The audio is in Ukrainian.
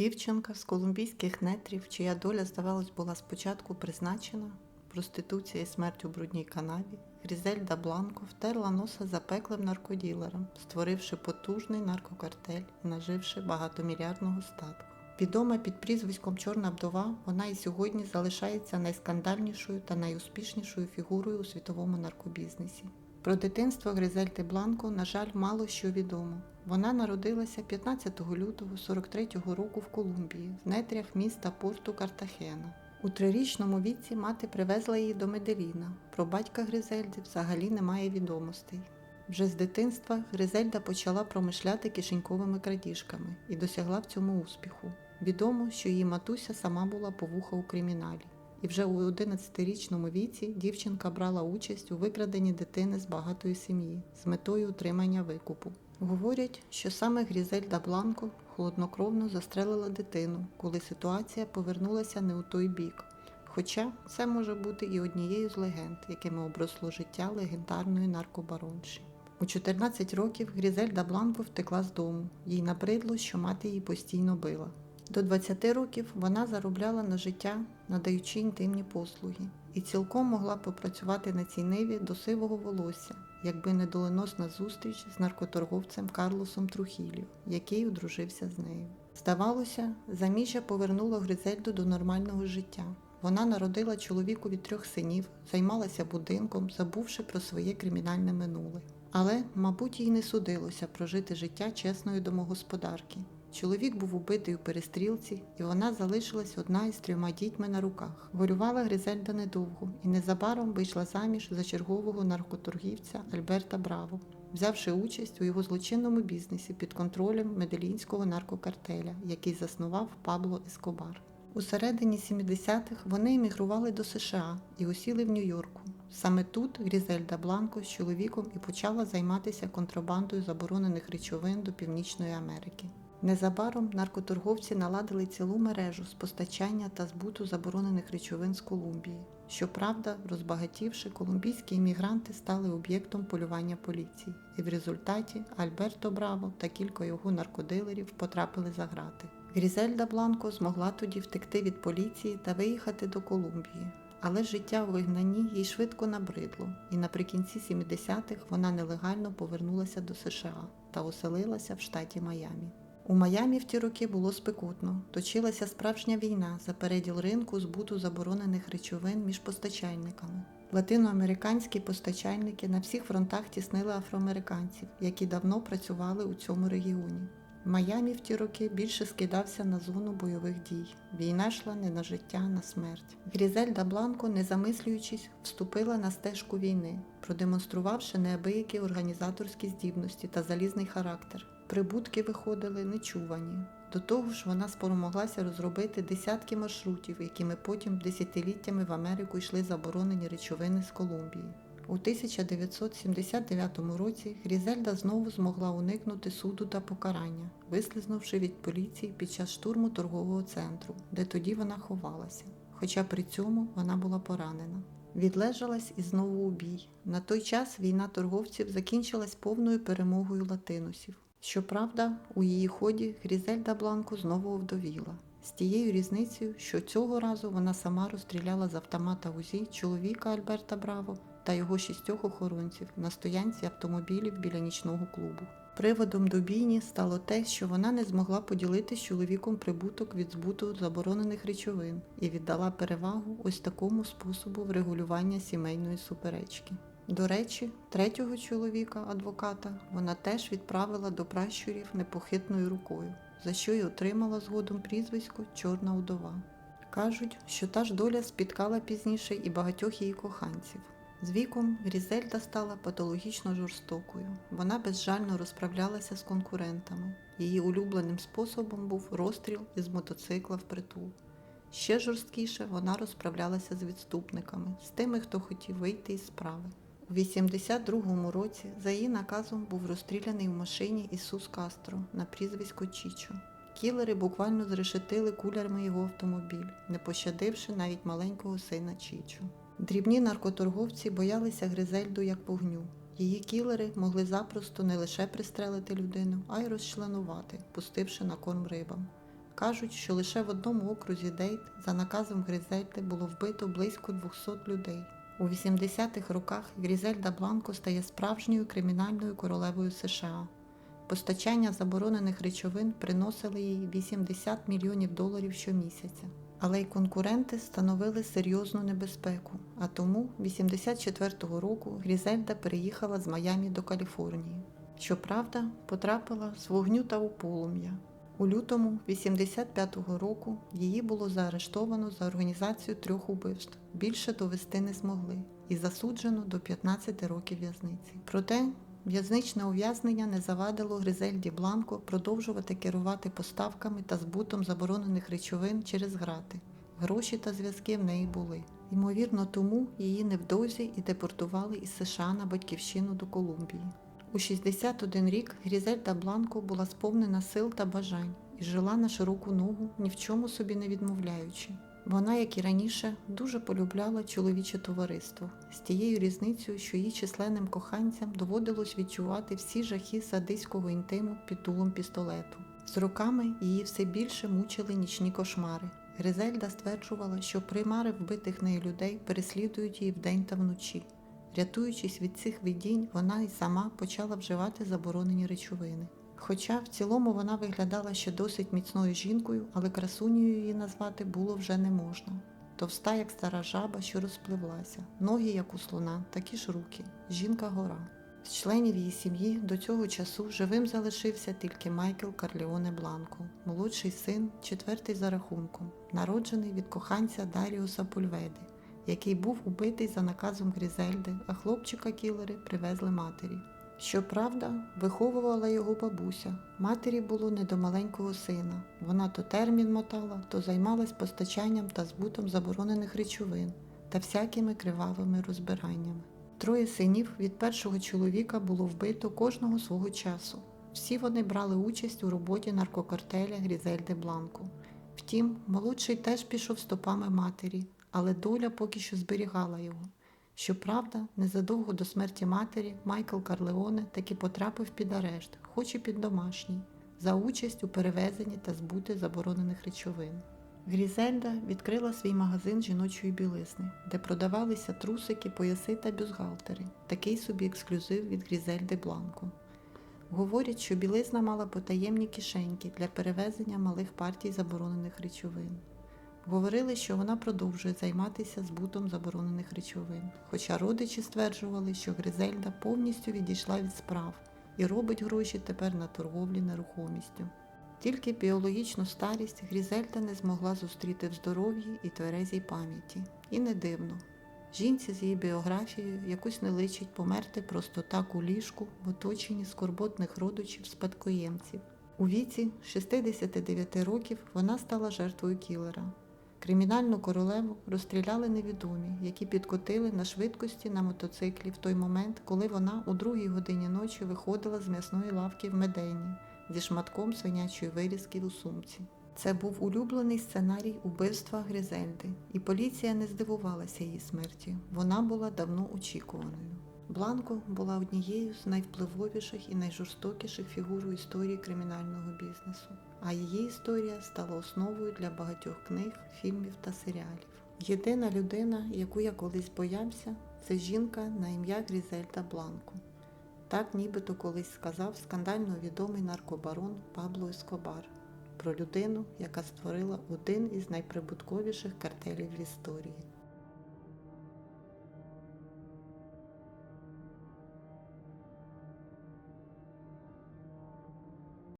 Дівчинка з колумбійських нетрів, чия доля, здавалось, була спочатку призначена, проституція і смерть у брудній канаві, Грізельда Бланко втерла носа запеклим наркоділером, створивши потужний наркокартель і наживши багатомільярдного статку. Відома під прізвиськом Чорна вдова, вона і сьогодні залишається найскандальнішою та найуспішнішою фігурою у світовому наркобізнесі. Про дитинство Гризельди Бланко, на жаль, мало що відомо. Вона народилася 15 лютого 43-го року в Колумбії, в нетрях міста порту Картахена. У трирічному віці мати привезла її до Меделіна. Про батька Гризельди взагалі немає відомостей. Вже з дитинства Гризельда почала промишляти кишеньковими крадіжками і досягла в цьому успіху. Відомо, що її матуся сама була повуха у криміналі. І вже у 11-річному віці дівчинка брала участь у викраденні дитини з багатої сім'ї з метою утримання викупу. Говорять, що саме Грізельда Бланко холоднокровно застрелила дитину, коли ситуація повернулася не у той бік. Хоча це може бути і однією з легенд, якими обросло життя легендарної наркобаронші. У 14 років Грізельда Бланко втекла з дому. Їй набридло, що мати її постійно била. До 20 років вона заробляла на життя, надаючи інтимні послуги, і цілком могла попрацювати на цій ниві до сивого волосся, якби не доленосна зустріч з наркоторговцем Карлосом Трухілів, який одружився з нею. Здавалося, заміжжя повернуло Гризельду до нормального життя. Вона народила чоловіку від трьох синів, займалася будинком, забувши про своє кримінальне минуле. Але, мабуть, їй не судилося прожити життя чесної домогосподарки. Чоловік був убитий у перестрілці, і вона залишилась одна із трьома дітьми на руках. Горювала Гризельда недовго і незабаром вийшла заміж за чергового наркоторгівця Альберта Браво, взявши участь у його злочинному бізнесі під контролем меделінського наркокартеля, який заснував Пабло Ескобар. У середині 70-х вони емігрували до США і осіли в Нью-Йорку. Саме тут Грізельда Бланко з чоловіком і почала займатися контрабандою заборонених речовин до Північної Америки. Незабаром наркоторговці наладили цілу мережу з постачання та збуту заборонених речовин з Колумбії. Щоправда, розбагатівши, колумбійські іммігранти стали об'єктом полювання поліції, і в результаті Альберто Браво та кілька його наркодилерів потрапили за грати. Грізельда Бланко змогла тоді втекти від поліції та виїхати до Колумбії. Але життя у вигнанні їй швидко набридло, і наприкінці 70-х вона нелегально повернулася до США та оселилася в штаті Майамі. У Майамі в ті роки було спекутно, точилася справжня війна за переділ ринку збуту заборонених речовин між постачальниками. Латиноамериканські постачальники на всіх фронтах тіснили афроамериканців, які давно працювали у цьому регіоні. Майамі в ті роки більше скидався на зону бойових дій. Війна йшла не на життя, а на смерть. Грізельда Бланко, не замислюючись, вступила на стежку війни, продемонструвавши неабиякі організаторські здібності та залізний характер. Прибутки виходили нечувані. До того ж, вона спромоглася розробити десятки маршрутів, якими потім десятиліттями в Америку йшли заборонені речовини з Колумбії. У 1979 році Грізельда знову змогла уникнути суду та покарання, вислизнувши від поліції під час штурму торгового центру, де тоді вона ховалася. Хоча при цьому вона була поранена. Відлежалась і знову у бій. На той час війна торговців закінчилась повною перемогою латиносів. Щоправда, у її ході Грізельда Бланко знову овдовіла. З тією різницею, що цього разу вона сама розстріляла з автомата УЗІ чоловіка Альберта Браво та його шістьох охоронців на стоянці автомобілів біля нічного клубу. Приводом до бійні стало те, що вона не змогла поділити з чоловіком прибуток від збуту заборонених речовин і віддала перевагу ось такому способу врегулювання сімейної суперечки. До речі, третього чоловіка, адвоката, вона теж відправила до пращурів непохитною рукою, за що й отримала згодом прізвисько Чорна удова. Кажуть, що та ж доля спіткала пізніше і багатьох її коханців. З віком Грізельда стала патологічно жорстокою. Вона безжально розправлялася з конкурентами. Її улюбленим способом був розстріл із мотоцикла в притул. Ще жорсткіше вона розправлялася з відступниками, з тими, хто хотів вийти із справи. У 82-му році за її наказом був розстріляний в машині Ісус Кастро на прізвисько Чічо. Кілери буквально зрешетили кулярами його автомобіль, не пощадивши навіть маленького сина Чічо. Дрібні наркоторговці боялися Гризельду як вогню. Її кілери могли запросто не лише пристрелити людину, а й розчленувати, пустивши на корм рибам. Кажуть, що лише в одному окрузі Дейт за наказом Грізельди було вбито близько 200 людей. У 80-х роках Грізельда Бланко стає справжньою кримінальною королевою США. Постачання заборонених речовин приносили їй 80 мільйонів доларів щомісяця. Але й конкуренти становили серйозну небезпеку, а тому 84-го року Грізельда переїхала з Майамі до Каліфорнії. Щоправда, потрапила з вогню та у полум'я. У лютому 85-го року її було заарештовано за організацію трьох убивств. Більше довести не змогли і засуджено до 15 років в'язниці. Проте в'язничне ув'язнення не завадило Гризельді Бланко продовжувати керувати поставками та збутом заборонених речовин через грати. Гроші та зв'язки в неї були. Ймовірно, тому її невдовзі і депортували із США на батьківщину до Колумбії. У 61 рік Грізельда Бланко була сповнена сил та бажань і жила на широку ногу, ні в чому собі не відмовляючи. Вона, як і раніше, дуже полюбляла чоловіче товариство з тією різницею, що її численним коханцям доводилось відчувати всі жахи садиського інтиму під дулом пістолету. З роками її все більше мучили нічні кошмари. Гризельда стверджувала, що примари вбитих нею людей переслідують її вдень та вночі. Рятуючись від цих видінь, вона й сама почала вживати заборонені речовини. Хоча в цілому вона виглядала ще досить міцною жінкою, але красунею її назвати було вже не можна. Товста, як стара жаба, що розпливлася, ноги, як у слона, такі ж руки, жінка гора. З членів її сім'ї до цього часу живим залишився тільки Майкл Карліоне Бланко, молодший син, четвертий за рахунком, народжений від коханця Даріуса Пульведи, який був убитий за наказом Грізельди, а хлопчика кілери привезли матері. Щоправда, виховувала його бабуся. Матері було не до маленького сина. Вона то термін мотала, то займалась постачанням та збутом заборонених речовин та всякими кривавими розбираннями. Троє синів від першого чоловіка було вбито кожного свого часу. Всі вони брали участь у роботі наркокартеля Грізельди Бланко. Втім, молодший теж пішов стопами матері, але доля поки що зберігала його. Щоправда, незадовго до смерті матері Майкл Карлеоне таки потрапив під арешт, хоч і під домашній, за участь у перевезенні та збуті заборонених речовин. Грізельда відкрила свій магазин жіночої білизни, де продавалися трусики, пояси та бюстгальтери, такий собі ексклюзив від Грізельди Бланко. Говорять, що білизна мала потаємні кишеньки для перевезення малих партій заборонених речовин. Говорили, що вона продовжує займатися збутом заборонених речовин, хоча родичі стверджували, що Гризельда повністю відійшла від справ і робить гроші тепер на торговлі нерухомістю. Тільки біологічну старість Грізельда не змогла зустріти в здоров'ї і тверезій пам'яті. І не дивно. Жінці з її біографією якось не личить померти просто так у ліжку в оточенні скорботних родичів спадкоємців. У віці 69 років вона стала жертвою кілера. Кримінальну королеву розстріляли невідомі, які підкотили на швидкості на мотоциклі в той момент, коли вона у другій годині ночі виходила з м'ясної лавки в Медейні зі шматком свинячої вирізки у сумці. Це був улюблений сценарій убивства Гризельди, і поліція не здивувалася її смерті. Вона була давно очікуваною. Бланко була однією з найвпливовіших і найжорстокіших фігур у історії кримінального бізнесу, а її історія стала основою для багатьох книг, фільмів та серіалів. Єдина людина, яку я колись боявся, це жінка на ім'я Грізельда Бланко. Так нібито колись сказав скандально відомий наркобарон Пабло Ескобар про людину, яка створила один із найприбутковіших картелів в історії.